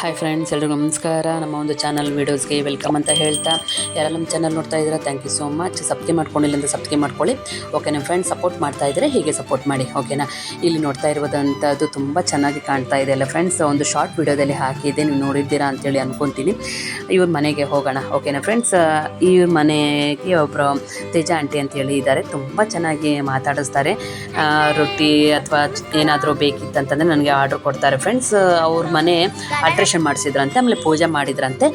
Hi friends ಎಲ್ರಿಗೂ ನಮಸ್ಕಾರ. ನಮ್ಮ ಒಂದು ಚಾನಲ್ ವೀಡಿಯೋಸ್ಗೆ ವೆಲ್ಕಮ್ ಅಂತ ಹೇಳ್ತಾ ಯಾರು ನಮ್ಮ ಚಾನಲ್ ನೋಡ್ತಾ ಇದ್ದೀರಾ thank you so much subscribe ಮಾಡ್ಕೊಂಡಿಲ್ಲ ಅಂತ ಸಬ್ಸ್ಕ್ರೈಬ್ ಮಾಡ್ಕೊಳ್ಳಿ. ಓಕೆ ನಮ್ಮ ಫ್ರೆಂಡ್ಸ್ ಸಪೋರ್ಟ್ ಮಾಡ್ತಾ ಇದ್ದರೆ ಹೀಗೆ ಸಪೋರ್ಟ್ ಮಾಡಿ ಓಕೆನಾ ಇಲ್ಲಿ ನೋಡ್ತಾ ಇರುವುದಂಥದ್ದು ತುಂಬ ಚೆನ್ನಾಗಿ ಕಾಣ್ತಾ ಇದೆ ಅಲ್ಲ ಫ್ರೆಂಡ್ಸ್ ಒಂದು ಶಾರ್ಟ್ ವೀಡಿಯೋದಲ್ಲಿ ಹಾಕಿದ್ದೆ, ನೀವು ನೋಡಿದ್ದೀರಾ ಅಂತೇಳಿ ಅಂದ್ಕೊತೀನಿ ಇವ್ರ ಮನೆಗೆ ಹೋಗೋಣ ಓಕೆನಾ ಫ್ರೆಂಡ್ಸ್ ಇವ್ರ ಮನೆಗೆ ಒಬ್ಬರು ತೇಜ ಆಂಟಿ ಅಂತೇಳಿ ಇದ್ದಾರೆ. ತುಂಬ ಚೆನ್ನಾಗಿ ಮಾತಾಡಿಸ್ತಾರೆ. ರೊಟ್ಟಿ ಅಥವಾ ಏನಾದರೂ ಬೇಕಿತ್ತಂತಂದರೆ ನನಗೆ ಆರ್ಡ್ರ್ ಕೊಡ್ತಾರೆ ಫ್ರೆಂಡ್ಸ್ ಅವ್ರ ಮನೆ ಅಲ್ಟ್ರೇಷನ್ ಮಾಡಿಸಿದ್ರಂತೆ, ಆಮೇಲೆ ಪೂಜೆ ಮಾಡಿದ್ರಂತೆ.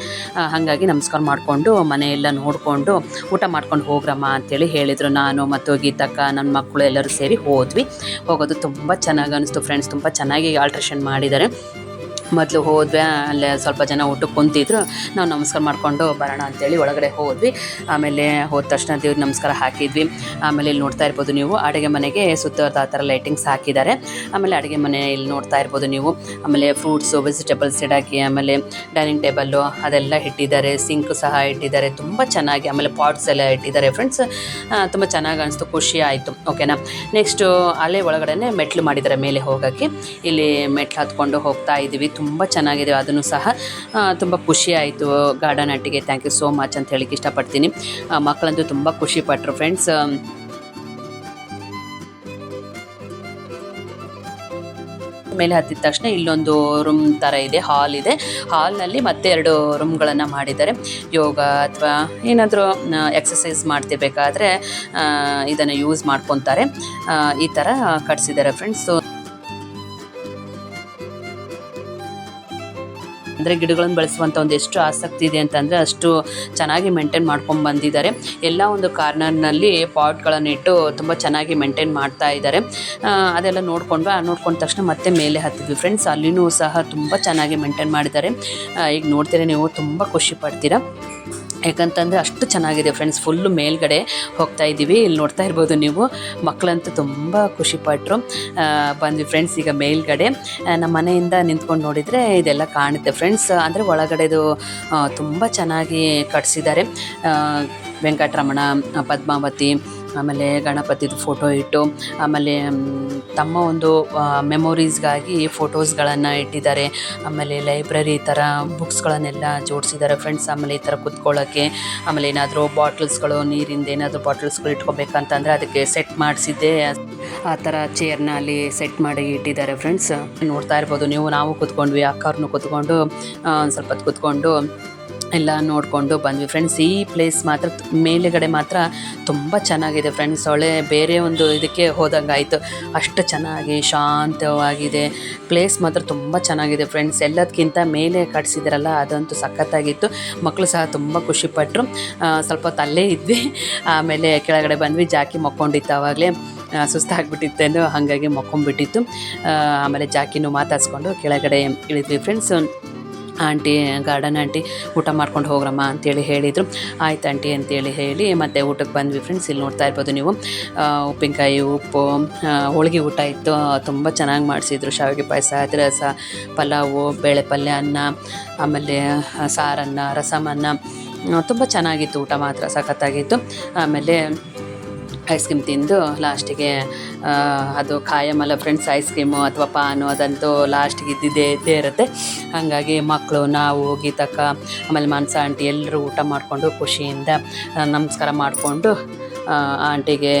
ಹಾಗಾಗಿ ನಮಸ್ಕಾರ ಮಾಡಿಕೊಂಡು ಮನೆಯೆಲ್ಲ ನೋಡಿಕೊಂಡು ಊಟ ಮಾಡ್ಕೊಂಡು ಹೋಗ್ರಮ್ಮ ಅಂತೇಳಿ ಹೇಳಿದರು ನಾನು ಮತ್ತು ಗೀತಕ್ಕ, ನನ್ನ ಮಕ್ಕಳು ಎಲ್ಲರೂ ಸೇರಿ ಹೋದ್ವಿ. ಹೋಗೋದು ತುಂಬ ಚೆನ್ನಾಗಿ ಅನಿಸ್ತು ಫ್ರೆಂಡ್ಸ್ ತುಂಬ ಚೆನ್ನಾಗಿ ಆಲ್ಟ್ರೇಷನ್ ಮಾಡಿದ್ದಾರೆ. ಮೊದಲು ಹೋದ್ವಿ, ಅಲ್ಲೇ ಸ್ವಲ್ಪ ಜನ ಊಟಕ್ಕೆ ಕುಂತಿದ್ರು. ನಾವು ನಮಸ್ಕಾರ ಮಾಡಿಕೊಂಡು ಬರೋಣ ಅಂತೇಳಿ ಒಳಗಡೆ ಹೋದ್ವಿ. ಆಮೇಲೆ ಹೋದ ತಕ್ಷಣ ದೇವ್ರಿಗೆ ನಮಸ್ಕಾರ ಹಾಕಿದ್ವಿ. ಆಮೇಲೆ ಇಲ್ಲಿ ನೋಡ್ತಾ ಇರ್ಬೋದು ನೀವು, ಅಡುಗೆ ಮನೆಗೆ ಸುತ್ತವರ್ದು ಆ ಥರ ಲೈಟಿಂಗ್ಸ್ ಹಾಕಿದ್ದಾರೆ. ಆಮೇಲೆ ಅಡುಗೆ ಮನೆ ಇಲ್ಲಿ ನೋಡ್ತಾ ಇರ್ಬೋದು ನೀವು. ಆಮೇಲೆ ಫ್ರೂಟ್ಸು ವೆಜಿಟೇಬಲ್ಸ್ ಇಡಾಕಿ ಆಮೇಲೆ ಡೈನಿಂಗ್ ಟೇಬಲ್ಲು ಅದೆಲ್ಲ ಇಟ್ಟಿದ್ದಾರೆ. ಸಿಂಕ್ ಸಹ ಇಟ್ಟಿದ್ದಾರೆ. ತುಂಬ ಚೆನ್ನಾಗಿ, ಆಮೇಲೆ ಪಾಟ್ಸ್ ಎಲ್ಲ ಇಟ್ಟಿದ್ದಾರೆ ಫ್ರೆಂಡ್ಸ್ ತುಂಬ ಚೆನ್ನಾಗಿ ಅನಿಸ್ತು, ಖುಷಿ ಆಯಿತು. ಓಕೆನಾ ನೆಕ್ಸ್ಟು ಅಲ್ಲೇ ಒಳಗಡೆ ಮೆಟ್ಲು ಮಾಡಿದ್ದಾರೆ, ಮೇಲೆ ಹೋಗೋಕ್ಕೆ. ಇಲ್ಲಿ ಮೆಟ್ಲು ಹತ್ಕೊಂಡು ಹೋಗ್ತಾ ಇದ್ದೀವಿ ತುಂಬ ಚೆನ್ನಾಗಿದೆ. ಅದನ್ನು ಸಹ ತುಂಬ ಖುಷಿ ಆಯಿತು. ಗಾರ್ಡನ್ ಅಟ್ಟಿಗೆ ಥ್ಯಾಂಕ್ ಯು ಸೋ ಮಚ್ ಅಂತ ಹೇಳಿಕ್ಕೆ ಇಷ್ಟಪಡ್ತೀನಿ. ಮಕ್ಕಳಂತೂ ತುಂಬ ಖುಷಿ ಪಟ್ಟರು ಫ್ರೆಂಡ್ಸ್ ಮೇಲೆ ಹತ್ತಿದ ತಕ್ಷಣ ಇಲ್ಲೊಂದು ರೂಮ್ ಥರ ಇದೆ ಹಾಲ್ ಇದೆ. ಹಾಲ್ನಲ್ಲಿ ಮತ್ತೆ ಎರಡು ರೂಮ್ಗಳನ್ನು ಮಾಡಿದ್ದಾರೆ. ಯೋಗ ಅಥವಾ ಏನಾದರೂ ಎಕ್ಸಸೈಸ್ ಮಾಡ್ತಿರ್ಬೇಕಾದ್ರೆ ಇದನ್ನು ಯೂಸ್ ಮಾಡ್ಕೊತಾರೆ. ಈ ಥರ ಕಟ್ಸಿದ್ದಾರೆ ಫ್ರೆಂಡ್ಸ್ ಅಂದರೆ ಗಿಡಗಳನ್ನು ಬೆಳೆಸುವಂಥ ಒಂದು ಎಷ್ಟು ಆಸಕ್ತಿ ಇದೆ ಅಂತಂದರೆ ಅಷ್ಟು ಚೆನ್ನಾಗಿ ಮೇಂಟೈನ್ ಮಾಡ್ಕೊಂಡು ಬಂದಿದ್ದಾರೆ. ಎಲ್ಲ ಒಂದು ಕಾರ್ನರ್ನಲ್ಲಿ ಪಾಟ್ಗಳನ್ನು ಇಟ್ಟು ತುಂಬ ಚೆನ್ನಾಗಿ ಮೇಂಟೈನ್ ಮಾಡ್ತಾ ಇದ್ದಾರೆ. ಅದೆಲ್ಲ ನೋಡಿಕೊಂಡು ನೋಡ್ಕೊಂಡ ತಕ್ಷಣ ಮತ್ತೆ ಮೇಲೆ ಹತ್ತಿದ್ವಿ. ಫ್ರೆಂಡ್ಸ್ ಅಲ್ಲಿನೂ ಸಹ ತುಂಬ ಚೆನ್ನಾಗಿ ಮೇಂಟೈನ್ ಮಾಡಿದ್ದಾರೆ. ಈಗ ನೋಡ್ತೀರಾ ನೀವು, ತುಂಬ ಖುಷಿ ಪಡ್ತೀರಾ? ಯಾಕಂತಂದರೆ ಅಷ್ಟು ಚೆನ್ನಾಗಿದೆ ಫ್ರೆಂಡ್ಸ್ ಫುಲ್ಲು ಮೇಲ್ಗಡೆ ಹೋಗ್ತಾ ಇದ್ದೀವಿ. ಇಲ್ಲಿ ನೋಡ್ತಾ ಇರ್ಬೋದು ನೀವು. ಮಕ್ಕಳಂತೂ ತುಂಬ ಖುಷಿಪಟ್ಟರು ಬಂದ್ವಿ ಫ್ರೆಂಡ್ಸ್ ಈಗ ಮೇಲ್ಗಡೆ. ನಮ್ಮ ಮನೆಯಿಂದ ನಿಂತ್ಕೊಂಡು ನೋಡಿದರೆ ಇದೆಲ್ಲ ಕಾಣುತ್ತೆ ಫ್ರೆಂಡ್ಸ್ ಅಂದರೆ ಒಳಗಡೆದು ತುಂಬ ಚೆನ್ನಾಗಿ ಕಟ್ಸಿದ್ದಾರೆ. ವೆಂಕಟರಮಣ ಪದ್ಮಾವತಿ ಆಮೇಲೆ ಗಣಪತಿದು ಫೋಟೋ ಇಟ್ಟು, ಆಮೇಲೆ ತಮ್ಮ ಒಂದು ಮೆಮೊರೀಸ್ಗಾಗಿ ಫೋಟೋಸ್ಗಳನ್ನು ಇಟ್ಟಿದ್ದಾರೆ. ಆಮೇಲೆ ಲೈಬ್ರರಿ ಥರ ಬುಕ್ಸ್ಗಳನ್ನೆಲ್ಲ ಜೋಡಿಸಿದ್ದಾರೆ ಫ್ರೆಂಡ್ಸ್ ಆಮೇಲೆ ಈ ಥರ ಕುತ್ಕೊಳ್ಳೋಕ್ಕೆ ಆಮೇಲೆ ಏನಾದರೂ ಬಾಟಲ್ಸ್ಗಳು ನೀರಿಂದ ಏನಾದರೂ ಬಾಟಲ್ಸ್ಗಳು ಇಟ್ಕೋಬೇಕಂತಂದರೆ ಅದಕ್ಕೆ ಸೆಟ್ ಮಾಡಿಸಿದ್ದೆ ಆ ಥರ ಚೇರ್ನ ಅಲ್ಲಿ ಸೆಟ್ ಮಾಡಿ ಇಟ್ಟಿದ್ದಾರೆ ಫ್ರೆಂಡ್ಸ್ ನೋಡ್ತಾ ಇರ್ಬೋದು ನೀವು, ನಾವು ಕೂತ್ಕೊಂಡ್ವಿ, ಅಕ್ಕವ್ರನ್ನೂ ಕೂತ್ಕೊಂಡು ಒಂದು ಸ್ವಲ್ಪ ಹೊತ್ತು ಕೂತ್ಕೊಂಡು ಎಲ್ಲ ನೋಡಿಕೊಂಡು ಬಂದ್ವಿ. ಫ್ರೆಂಡ್ಸ್ ಈ ಪ್ಲೇಸ್ ಮಾತ್ರ ಮೇಲುಗಡೆ ಮಾತ್ರ ತುಂಬ ಚೆನ್ನಾಗಿದೆ ಫ್ರೆಂಡ್ಸ್ ಒಳ್ಳೆ ಬೇರೆ ಒಂದು ಇದಕ್ಕೆ ಹೋದಂಗೆ ಆಯಿತು. ಅಷ್ಟು ಚೆನ್ನಾಗಿ, ಶಾಂತವಾಗಿದೆ. ಪ್ಲೇಸ್ ಮಾತ್ರ ತುಂಬ ಚೆನ್ನಾಗಿದೆ ಫ್ರೆಂಡ್ಸ್ ಎಲ್ಲದಕ್ಕಿಂತ ಮೇಲೆ ಕಟ್ಸಿದ್ರಲ್ಲ, ಅದಂತೂ ಸಖತ್ತಾಗಿತ್ತು. ಮಕ್ಕಳು ಸಹ ತುಂಬ ಖುಷಿಪಟ್ಟರು ಸ್ವಲ್ಪ ಹೊತ್ತು ಅಲ್ಲೇ ಇದ್ವಿ. ಆಮೇಲೆ ಕೆಳಗಡೆ ಬಂದ್ವಿ. ಜಾಕಿ ಮಕ್ಕೊಂಡಿತ್ತು ಆವಾಗಲೇ ಸುಸ್ತಾಗ್ಬಿಟ್ಟಿತ್ತೇನೋ, ಹಾಗಾಗಿ ಮಕ್ಕೊಂಬಿಟ್ಟಿತ್ತು ಆಮೇಲೆ ಜಾಕಿನೂ ಮಾತಾಡ್ಸ್ಕೊಂಡು ಕೆಳಗಡೆ ಇಳಿದ್ವಿ. ಫ್ರೆಂಡ್ಸ್ ಆಂಟಿ, ಗಾರ್ಡನ್ ಆಂಟಿ, ಊಟ ಮಾಡ್ಕೊಂಡು ಹೋಗ್ರಮ್ಮ ಅಂತೇಳಿ ಹೇಳಿದರು. ಆಯ್ತು ಆಂಟಿ ಅಂತೇಳಿ ಹೇಳಿ ಮತ್ತೆ ಊಟಕ್ಕೆ ಬಂದ್ವಿ ಫ್ರೆಂಡ್ಸ್ ಇಲ್ಲಿ ನೋಡ್ತಾ ಇರ್ಬೋದು ನೀವು. ಉಪ್ಪಿನಕಾಯಿ, ಉಪ್ಪು ಹೋಳಿಗೆ ಊಟ ಇತ್ತು. ತುಂಬ ಚೆನ್ನಾಗಿ ಮಾಡಿಸಿದ್ರು. ಶಾವಿಗೆ ಪಾಯಸ ರಸ ಪಲಾವು, ಬೇಳೆ ಪಲ್ಯ ಅನ್ನ, ಆಮೇಲೆ ಸಾರನ್ನ, ರಸಮನ್ನ. ತುಂಬ ಚೆನ್ನಾಗಿತ್ತು ಊಟ ಮಾತ್ರ. ಸಖತ್ತಾಗಿತ್ತು. ಆಮೇಲೆ ಐಸ್ ಕ್ರೀಮ್ ತಿಂದು ಲಾಸ್ಟಿಗೆ ಅದು ಖಾಯಮಲ್ಲ ಫ್ರೆಂಡ್ಸ್ ಐಸ್ ಕ್ರೀಮು ಅಥವಾ ಪಾನು ಅದಂತೂ ಲಾಸ್ಟಿಗೆ ಇದ್ದಿದ್ದೇ, ಇದ್ದೇ ಇರುತ್ತೆ. ಹಾಗಾಗಿ ಮಕ್ಕಳು ನಾವು, ಗೀತಕ್ಕ, ಆಮೇಲೆ ಮನ್ಸ ಆಂಟಿ ಎಲ್ಲರೂ ಊಟ ಮಾಡಿಕೊಂಡು ಖುಷಿಯಿಂದ ನಮಸ್ಕಾರ ಮಾಡಿಕೊಂಡು ಆಂಟಿಗೆ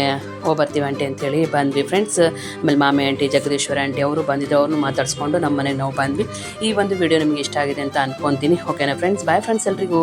ಹೋಗ್ಬರ್ತೀವಿ ಆಂಟಿ ಅಂತೇಳಿ ಬಂದ್ವಿ ಫ್ರೆಂಡ್ಸ್ ಆಮೇಲೆ ಮಾಮಿ ಆಂಟಿ, ಜಗದೀಶ್ವರ ಆಂಟಿ ಅವರು ಬಂದಿದ್ದು ಅವ್ರನ್ನೂ ಮಾತಾಡಿಸ್ಕೊಂಡು ನಮ್ಮ ಮನೆಗೆ ನಾವು ಬಂದ್ವಿ. ಈ ಒಂದು ವಿಡಿಯೋ ನಿಮಗೆ ಇಷ್ಟ ಆಗಿದೆ ಅಂತ ಅನ್ಕೊತೀನಿ. ಓಕೆನಾ ಫ್ರೆಂಡ್ಸ್ ಬಾಯ್ ಫ್ರೆಂಡ್ಸ್ ಎಲ್ರಿಗೂ.